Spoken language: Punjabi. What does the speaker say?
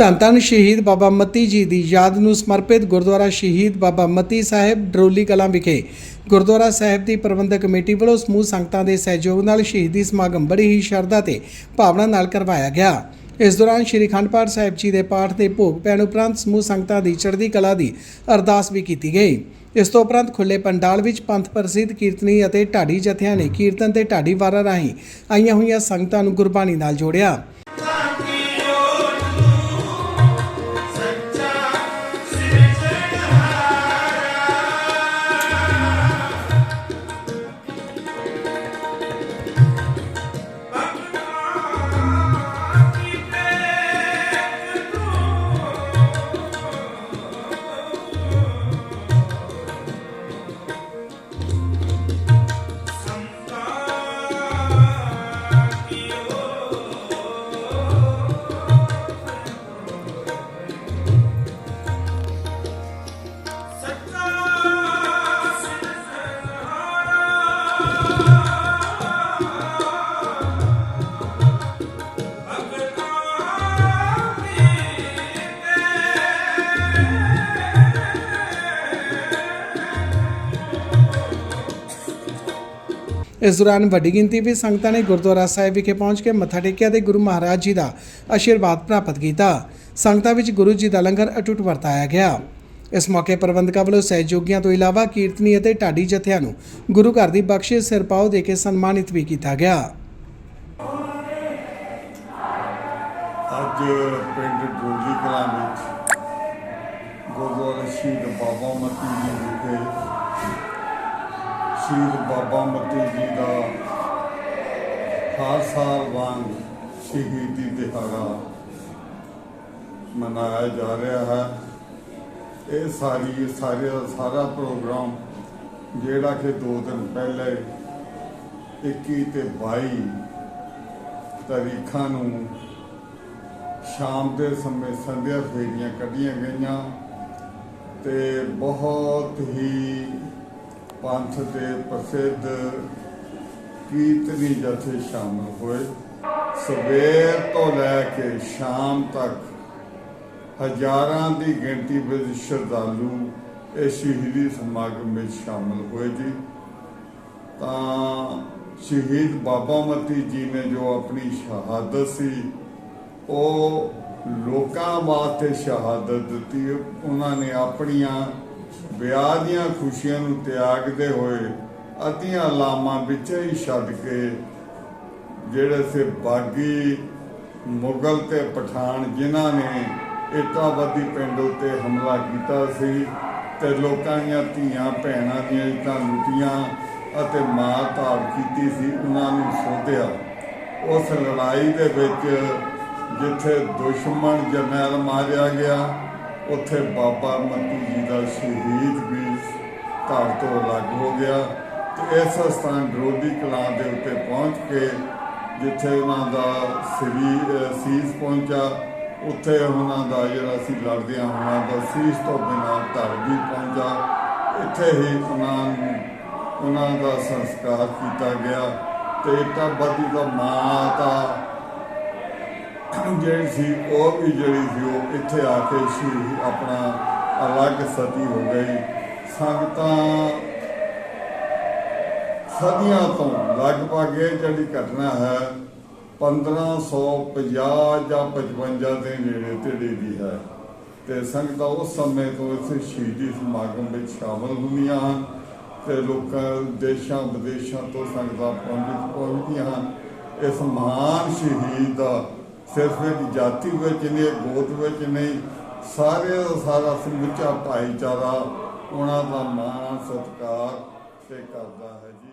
ਧੰਨ ਧੰਨ ਸ਼ਹੀਦ ਬਾਬਾ ਮਤੀ ਜੀ ਦੀ ਯਾਦ ਨੂੰ ਸਮਰਪਿਤ ਗੁਰਦੁਆਰਾ ਸ਼ਹੀਦ ਬਾਬਾ ਮਤੀ ਸਾਹਿਬ ਡਰੋਲੀ ਕਲਾਂ ਵਿਖੇ। ਗੁਰਦੁਆਰਾ ਸਾਹਿਬ ਦੀ ਪ੍ਰਬੰਧਕ ਕਮੇਟੀ ਵੱਲੋਂ ਸਮੂਹ ਸੰਗਤਾਂ ਦੇ ਸਹਿਯੋਗ ਨਾਲ ਸ਼ਹੀਦੀ ਸਮਾਗਮ ਬੜੀ ਹੀ ਸ਼ਰਧਾ ਤੇ ਭਾਵਨਾ ਨਾਲ ਕਰਵਾਇਆ ਗਿਆ। ਇਸ ਦੌਰਾਨ ਸ਼੍ਰੀ ਅਖੰਡ ਪਾਠ ਸਾਹਿਬ ਜੀ ਦੇ ਪਾਠ ਦੇ ਭੋਗ ਪੈਣ ਉਪਰੰਤ ਸਮੂਹ ਸੰਗਤਾਂ ਦੀ ਚੜ੍ਹਦੀ ਕਲਾ ਦੀ ਅਰਦਾਸ ਵੀ ਕੀਤੀ ਗਈ। ਇਸ ਤੋਂ ਉਪਰੰਤ ਖੁੱਲੇ ਪੰਡਾਲ ਵਿੱਚ ਪੰਥ ਪ੍ਰਸਿੱਧ ਕੀਰਤਨੀ ਅਤੇ ਢਾਡੀ ਜਥਿਆਂ ਨੇ ਕੀਰਤਨ ਤੇ ਢਾਡੀ ਵਾਰਾਂ ਰਾਹੀਂ ਆਈਆਂ ਹੋਈਆਂ ਸੰਗਤਾਂ ਨੂੰ ਗੁਰਬਾਣੀ ਨਾਲ ਜੋੜਿਆ। ਇਸ ਦੌਰਾਨ ਵੱਡੀ ਗਿਣਤੀ ਵਿੱਚ ਸੰਗਤਾਂ ਨੇ ਗੁਰਦੁਆਰਾ ਸਾਹਿਬ ਵਿਖੇ ਪਹੁੰਚ ਕੇ ਮੱਥਾ ਟੇਕਿਆ ਤੇ ਗੁਰੂ ਮਹਾਰਾਜ ਜੀ ਦਾ ਆਸ਼ੀਰਵਾਦ ਪ੍ਰਾਪਤ ਕੀਤਾ। ਸੰਗਤਾਂ ਵਿੱਚ ਗੁਰੂ ਜੀ ਦਾ ਲੰਗਰ ਅਟੁੱਟ ਵਰਤਾਇਆ ਗਿਆ। ਇਸ ਮੌਕੇ ਪ੍ਰਬੰਧਕਾਂ ਵੱਲੋਂ ਸਹਿਯੋਗੀਆਂ ਤੋਂ ਇਲਾਵਾ ਕੀਰਤਨੀ ਅਤੇ ਢਾਡੀ ਜਥਿਆਂ ਨੂੰ ਗੁਰੂ ਘਰ ਦੀ ਬਖਸ਼ਿਸ਼ ਸਿਰਪਾਓ ਦੇ ਕੇ ਸਨਮਾਨਿਤ ਵੀ ਕੀਤਾ ਗਿਆ। ਅੱਜ ਪਿੰਡ ਡੋਲੀ ਕਲਾਂ ਵਿੱਚ ਗੁਰਦੁਆਰਾ ਸ਼ਹੀਦ ਬਾਬਾ ਮਤੀ ਜੀ ਵਿਖੇ ਸ਼ਹੀਦ ਬਾਬਾ ਮਤੀ ਜੀ ਦਾ ਹਰ ਸਾਲ ਵਾਂਗ ਸ਼ਹੀਦੀ ਦਿਹਾੜਾ ਮਨਾਇਆ ਜਾ ਰਿਹਾ ਹੈ। ਇਹ ਸਾਰੀ ਸਾਰੇ ਦਾ ਸਾਰਾ ਪ੍ਰੋਗਰਾਮ ਜਿਹੜਾ ਕਿ ਦੋ ਦਿਨ ਪਹਿਲੇ 21 ਤੇ 22 ਤਾਰੀਖਾਂ ਨੂੰ ਸ਼ਾਮ ਦੇ ਸਮੇਂ ਸੰਧਿਆ ਫੇਰੀਆਂ ਕੱਢੀਆਂ ਗਈਆਂ ਤੇ ਬਹੁਤ ਹੀ ਪੰਥ ਦੇ ਪ੍ਰਸਿੱਧ ਕੀਰਤਨੀ ਜਥੇ ਸ਼ਾਮਲ ਹੋਏ। ਸਵੇਰ ਤੋਂ ਲੈ ਕੇ ਸ਼ਾਮ ਤੱਕ ਹਜ਼ਾਰਾਂ ਦੀ ਗਿਣਤੀ ਵਿੱਚ ਸ਼ਰਧਾਲੂ ਇਹ ਸ਼ਹੀਦੀ ਸਮਾਗਮ ਵਿੱਚ ਸ਼ਾਮਲ ਹੋਏ ਜੀ। ਤਾਂ ਸ਼ਹੀਦ ਬਾਬਾ ਮਤੀ ਜੀ ਨੇ ਜੋ ਆਪਣੀ ਸ਼ਹਾਦਤ ਸੀ, ਉਹ ਲੋਕਾਂ ਵਾਸਤੇ ਸ਼ਹਾਦਤ ਦਿੱਤੀ। ਉਹਨਾਂ ਨੇ ਆਪਣੀਆਂ ਵਿਆਹ ਦੀਆਂ ਖੁਸ਼ੀਆਂ ਨੂੰ ਤਿਆਗਦੇ ਹੋਏ ਅੱਧੀਆਂ ਲਾਮਾਂ ਵਿੱਚ ਹੀ ਛੱਡ ਕੇ ਜਿਹੜੇ ਸੇ ਬਾਗੀ ਮੁਗਲ ਤੇ ਪਠਾਨ ਜਿਨ੍ਹਾਂ ਨੇ ਇਟਾਵਦੀ ਪਿੰਡ ਉੱਤੇ ਹਮਲਾ ਕੀਤਾ ਸੀ ਤੇ ਲੋਕਾਂ ਦੀਆਂ ਧੀਆਂ ਭੈਣਾਂ ਦੀਆਂ ਇੱਟਾਂ ਲੁੱਟੀਆਂ ਅਤੇ ਮਾਰ ਧਾਰ ਕੀਤੀ ਸੀ, ਉਹਨਾਂ ਨੂੰ ਸੋਧਿਆ। ਉਸ ਲੜਾਈ ਦੇ ਵਿੱਚ ਜਿੱਥੇ ਦੁਸ਼ਮਣ ਜਰਨੈਲ ਮਾਰਿਆ ਗਿਆ ਉੱਥੇ ਬਾਬਾ ਮੱਤੀ ਜੀ ਦਾ ਸ਼ਹੀਦ ਵੀ ਧੜ ਤੋਂ ਅਲੱਗ ਹੋ ਗਿਆ ਤੇ ਇਸ ਸਥਾਨ ਡਰੋਲੀ ਕਲਾਂ ਦੇ ਉੱਤੇ ਪਹੁੰਚ ਕੇ ਜਿੱਥੇ ਉਹਨਾਂ ਦਾ ਸਰੀਰ ਸੀਸ ਪਹੁੰਚਾ, ਉੱਥੇ ਉਹਨਾਂ ਦਾ ਜਿਹੜਾ ਸੀ ਲੜਦਿਆਂ ਹੋਣਾ ਦਾ ਸੀਸ ਤੋਂ ਬਿਨਾਂ ਧੜ ਵੀ ਪਹੁੰਚਾ। ਇੱਥੇ ਹੀ ਉਹਨਾਂ ਨੂੰ, ਉਹਨਾਂ ਦਾ ਸੰਸਕਾਰ ਕੀਤਾ ਗਿਆ ਤੇ ਇਟਾਬਦੀ ਦਾ ਮਾਤਾ ਜਿਹੜੀ ਸੀ, ਉਹ ਵੀ ਜਿਹੜੀ ਸੀ, ਉਹ ਇੱਥੇ ਆ ਕੇ ਸੀ, ਆਪਣਾ ਅਲੱਗ ਸਤੀ ਹੋ ਗਈ। ਸੰਗਤਾਂ ਸਦੀਆਂ ਤੋਂ ਲਗਭਗ ਇਹ ਜਿਹੜੀ ਘਟਨਾ ਹੈ 1550 ਜਾਂ 55 ਦੇ ਨੇੜੇ ਤੇੜੇ ਦੀ ਹੈ। ਤੇ ਸੰਗਤਾਂ ਉਸ ਸਮੇਂ ਤੋਂ ਇਸ ਸ਼ਹੀਦੀ ਸਮਾਗਮ ਵਿੱਚ ਸ਼ਾਮਲ ਹੁੰਦੀਆਂ ਹਨ ਤੇ ਲੋਕਾਂ ਦੇਸ਼ਾਂ ਵਿਦੇਸ਼ਾਂ ਤੋਂ ਸੰਗਤਾਂ ਪਹੁੰਚ ਪਹੁੰਚਦੀਆਂ ਹਨ। ਇਸ ਮਹਾਨ ਸ਼ਹੀਦ ਦਾ ਸਿਰਫ ਇੱਕ ਜਾਤੀ ਵਿੱਚ ਨਹੀਂ ਗੋਤ ਵਿੱਚ ਨਹੀਂ ਸਾਰੇ ਦਾ ਸਾਰਾ ਸਮੁੱਚਾ ਭਾਈਚਾਰਾ ਉਹਨਾਂ ਦਾ ਮਾਣ ਸਤਿਕਾਰ ਤੇ ਕਰਦਾ ਹੈ ਜੀ।